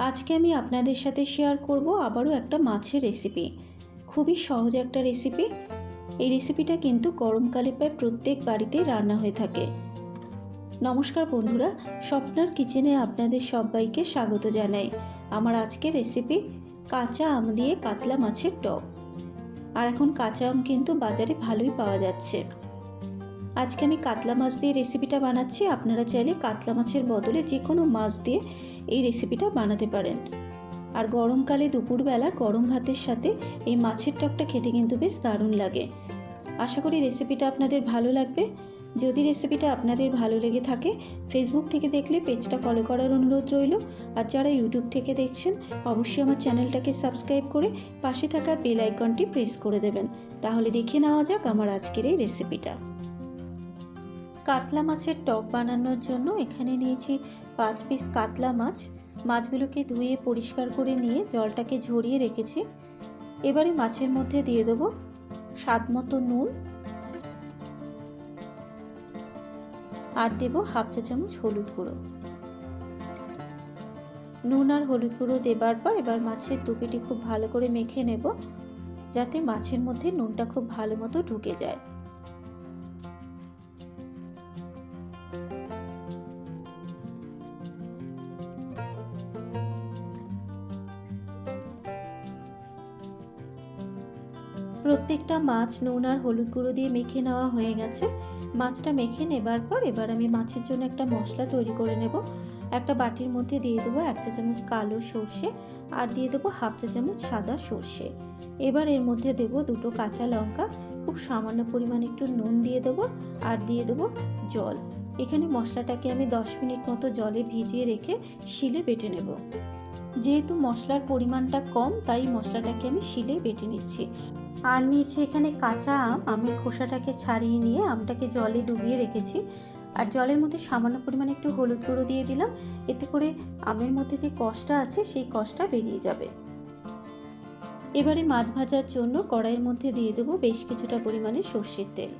আজকে আমি আপনাদের সাথে শেয়ার করব আবারও একটা মাছের রেসিপি খুবই সহজ একটা রেসিপি এই রেসিপিটা কিন্তু গরমকালে প্রায় প্রত্যেক বাড়িতে রান্না হয়ে থাকে। নমস্কার বন্ধুরা, স্বপ্নার কিচেনে আপনাদের সবাইকে স্বাগত জানাই। আমার আজকের রেসিপি কাঁচা আম দিয়ে কাতলা মাছের টক। আর এখন কাঁচা আম কিন্তু বাজারে ভালোই পাওয়া যাচ্ছে। আজকে আমি কাতলা মাছ দিয়ে রেসিপিটা বানাচ্ছি। আপনারা চাইলে কাতলা মাছের বদলে যে কোনো মাছ দিয়ে এই রেসিপিটা বানাতে পারেন। আর গরমকালে দুপুরবেলা গরম ভাতের সাথে এই মাছের টকটা খেতে কিন্তু বেশ দারুণ লাগে। আশা করি রেসিপিটা আপনাদের ভালো লাগবে। যদি রেসিপিটা আপনাদের ভালো লেগে থাকে ফেসবুক থেকে দেখলে পেজটা ফলো করার অনুরোধ রইল। আর যারা ইউটিউব থেকে দেখছেন, অবশ্যই আমার চ্যানেলটাকে সাবস্ক্রাইব করে পাশে থাকা বেল আইকনটি প্রেস করে দেবেন। তাহলে দেখে নেওয়া যাক আমার আজকের এই রেসিপিটা কাতলা মাছের টক বানানোর জন্য এখানে নিয়েছি পাঁচ পিস কাতলা মাছ। মাছগুলোকে ধুয়ে পরিষ্কার করে নিয়ে জলটাকে ঝরিয়ে রেখেছি। এবারে মাছের মধ্যে দিয়ে দেবো স্বাদ মতো নুন। আর দেব হাফ চা চামচ হলুদ গুঁড়ো। নুন আর হলুদ গুঁড়ো দেবার পর এবার মাছের দুপিটি খুব ভালো করে মেখে নেব, যাতে মাছের মধ্যে নুনটা খুব ভালো মতো ঢুকে যায়। প্রত্যেকটা মাছ নুন আর হলুদ গুঁড়ো দিয়ে মেখে নেওয়া হয়ে গেছে। মাছটা মেখে নেবার পর এবার আমি মাছের জন্য একটা মশলা তৈরি করে নেব। একটা বাটির মধ্যে দিয়ে দেবো এক চা চামচ কালো সর্ষে আর দিয়ে দেবো হাফ চা চামচ সাদা সর্ষে। এবার এর মধ্যে দেবো দুটো কাঁচা লঙ্কা, খুব সামান্য পরিমাণ একটু নুন দিয়ে দেবো আর দিয়ে দেবো জল। এখানে মশলাটাকে আমি দশ মিনিট মতো জলে ভিজিয়ে রেখে শিলে বেটে নেব। যেহেতু মশলার পরিমাণটা কম, তাই মশলাটাকে আমি শিলে বেটে নিচ্ছি। আর নিয়েছি এখানে কাঁচা আম। আমের খোসাটাকে ছাড়িয়ে নিয়ে আমটাকে জলে ডুবিয়ে রেখেছি। আর জলের মধ্যে সামান্য পরিমাণে একটু হলুদ গুঁড়ো দিয়ে দিলাম। এতে করে আমের মধ্যে যে কষটা আছে, সেই কষটা বেরিয়ে যাবে। এবারে মাছ ভাজার জন্য কড়াইয়ের মধ্যে দিয়ে দেবো বেশ কিছুটা পরিমাণে সর্ষের তেল।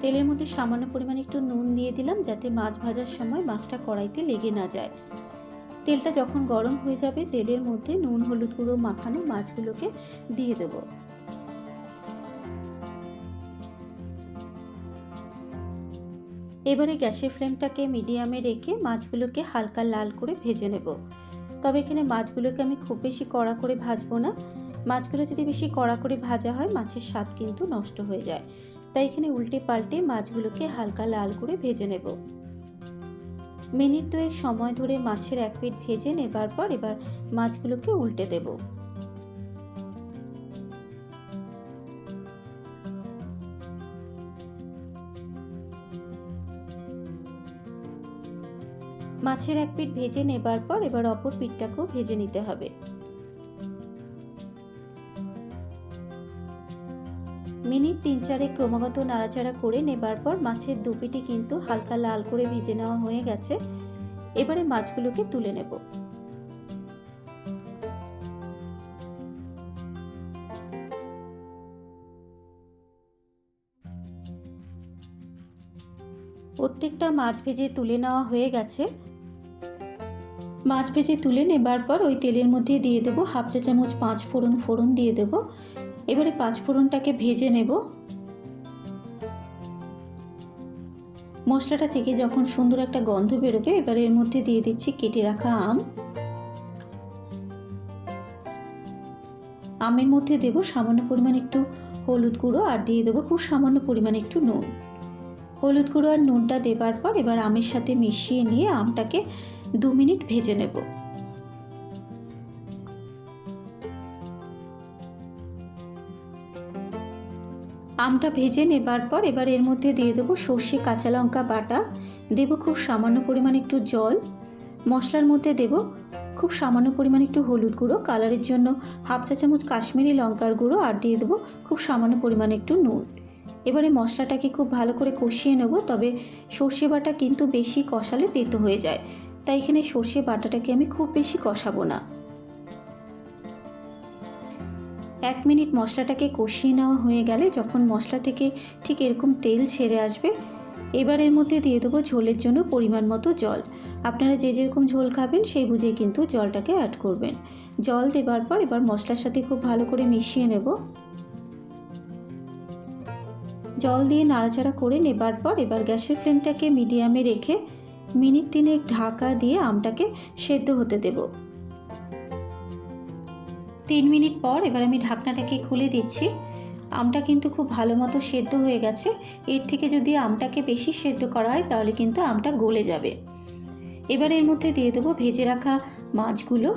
তেলের মধ্যে সামান্য পরিমাণে একটু নুন দিয়ে দিলাম যাতে মাছ ভাজার সময় মাছটা কড়াইতে লেগে না যায়। তেলটা যখন গরম হয়ে যাবে, তেলের মধ্যে নুন, হলুদ গুঁড়ো মাখানো মাছগুলোকে দিয়ে দেব। এবারে গ্যাসের ফ্লেমটাকে মিডিয়ামে রেখে মাছগুলোকে হালকা লাল করে ভেজে নেব। তবে এখানে মাছগুলোকে আমি খুব বেশি কড়া করে ভাজবো না। মাছগুলো যদি বেশি কড়া করে ভাজা হয়, মাছের স্বাদ কিন্তু নষ্ট হয়ে যায়। তাই এখানে উল্টে পাল্টে মাছগুলোকে হালকা লাল করে ভেজে নেব। মিনিট দুয়েক সময় ধরে মাছের এক পিঠ ভেজে নেবার পর এবার মাছগুলোকে উল্টে দেব। মাছের এক পিঠ ভেজে নেবার পর এবার অপর পিঠটাকেও ভেজে নিতে হবে। মিনিট তিন চারে ক্রমাগত নাড়াচাড়া করে নেবার পর মাছের দুপিটি কিন্তু হালকা লাল করে ভেজে নেওয়া হয়ে গেছে। এবারে মাছগুলোকে তুলে নেব। প্রত্যেকটা মাছ ভেজে তুলে নেওয়া হয়ে গেছে। মাছ ভেজে তুলে নেবার পর ওই তেলের মধ্যে দিয়ে দেবো হাফ চা চামচ পাঁচ ফোড়ন ফোড়ন দিয়ে দেবো। এবারে পাঁচ ফোড়নটাকে ভেজে নেব। মশলাটা থেকে যখন সুন্দর একটা গন্ধ বেরোবে, এবার এর মধ্যে দিয়ে দিচ্ছি কেটে রাখা আম। আমের মধ্যে দেব সামান্য পরিমাণ একটু হলুদ গুঁড়ো আর দিয়ে দেবো খুব সামান্য পরিমাণ একটু নুন। হলুদ গুঁড়ো আর নুনটা দেবার পর এবার আমের সাথে মিশিয়ে নিয়ে আমটাকে দু মিনিট ভেজে নেব। আমটা ভেজে নেবার পর এবার এর মধ্যে দিয়ে দেবো সর্ষে কাঁচা লঙ্কা বাটা। দেবো খুব সামান্য পরিমাণ একটু জল। মশলার মধ্যে দেব খুব সামান্য পরিমাণ একটু হলুদ গুঁড়ো, কালারের জন্য হাফ চা চামচ কাশ্মীরি লঙ্কার গুঁড়ো, আর দিয়ে দেবো খুব সামান্য পরিমাণ একটু নুন। এবারে মশলাটাকে খুব ভালো করে কষিয়ে নেব, তবে সর্ষে বাটা কিন্তু বেশি কষালে তেতো হয়ে যায়। তাই এখানে সর্ষে বাটাটাকে আমি খুব বেশি কষাবো না। এক মিনিট মশলাটাকে কষিয়ে নেওয়া হয়ে গেলে যখন মশলা থেকে ঠিক এরকম তেল ছেড়ে আসবে, এবার এর মধ্যে দিয়ে দেবো ঝোলের জন্য পরিমাণ মতো জল। আপনারা যে যেরকম ঝোল খাবেন সেই বুঝেই কিন্তু জলটাকে অ্যাড করবেন। জল দেবার পর এবার মশলার সাথে খুব ভালো করে মিশিয়ে নেব। জল দিয়ে নাড়াচাড়া করে নেবার পর এবার গ্যাসের ফ্লেমটাকে মিডিয়ামে রেখে মিনিট তিনেক ঢাকা দিয়ে আমটাকে সেদ্ধ হতে দেব। তিন মিনিট পর এবার আমি ঢাকনাটাকে খুলে দিচ্ছি। আমটা কিন্তু খুব ভালো মতো সেদ্ধ হয়ে গেছে। এর থেকে যদি আমটাকে বেশি সেদ্ধ করা হয়, তাহলে কিন্তু আমটা গলে যাবে। এবার এর মধ্যে দিয়ে দেবো ভেজে রাখা মাছগুলো।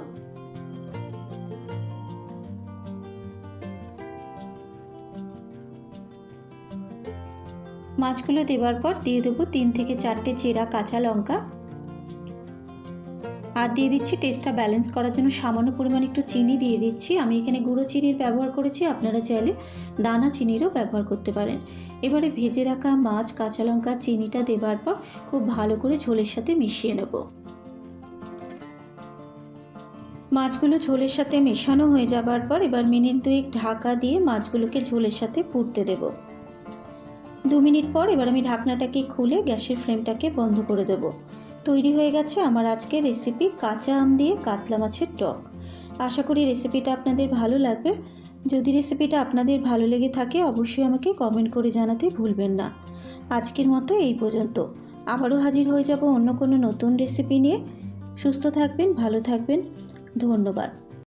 মাছগুলো দেওয়ার পর দিয়ে দেবো তিন থেকে চারটে চেরা কাঁচা লঙ্কা। আর দিয়ে দিচ্ছি টেস্টটা ব্যালেন্স করার জন্য সামান্য পরিমাণ একটু চিনি দিয়ে দিচ্ছি। আমি এখানে গুঁড়ো চিনির ব্যবহার করেছি, আপনারা চাইলে দানা চিনিরও ব্যবহার করতে পারেন। এবারে ভেজে রাখা মাছ, কাঁচা লঙ্কা, চিনিটা দেবার পর খুব ভালো করে ঝোলের সাথে মিশিয়ে নেব। মাছগুলো ঝোলের সাথে মেশানো হয়ে যাবার পর এবার মিনিট দুয়েক ঢাকা দিয়ে মাছগুলোকে ঝোলের সাথে পুড়তে দেব। দু মিনিট পর এবার আমি ঢাকনাটাকে খুলে গ্যাসের ফ্লেমটাকে বন্ধ করে দেব। তৈরি হয়ে গেছে আমার আজকে রেসিপি কাঁচা আম দিয়ে কাতলা মাছের টক। আশা করি রেসিপিটা আপনাদের ভালো লাগবে। যদি রেসিপিটা আপনাদের ভালো লেগে থাকে, অবশ্যই আমাকে কমেন্ট করে জানাতে ভুলবেন না। আজকের মতো এই পর্যন্ত। আবারও হাজির হয়ে যাব অন্য কোনো নতুন রেসিপি নিয়ে। সুস্থ থাকবেন, ভালো থাকবেন। ধন্যবাদ।